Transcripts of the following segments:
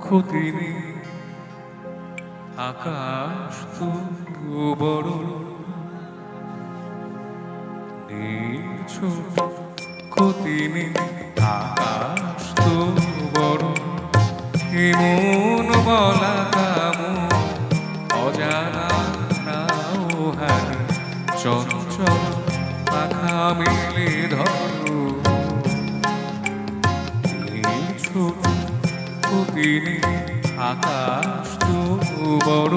ক্ষতি নেই আকাশ তো বড়। ছোট নেই আকাশ তো বড়। এমন বলা কামো। অজানা নাও হারে চঞ্চল পাখা মেলে ধরো। প্রতিদিন আকাশ তো বড়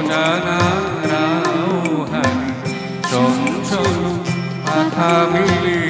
অজানা রাও হানি চঞ্চল মাথা মিলে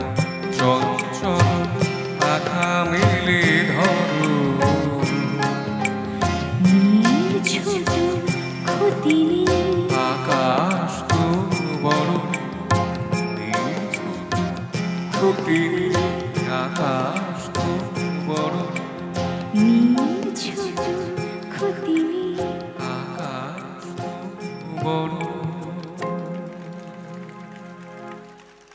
ক্ষতি আকাশ বড় নিজ ক্ষতি আকাশ বড়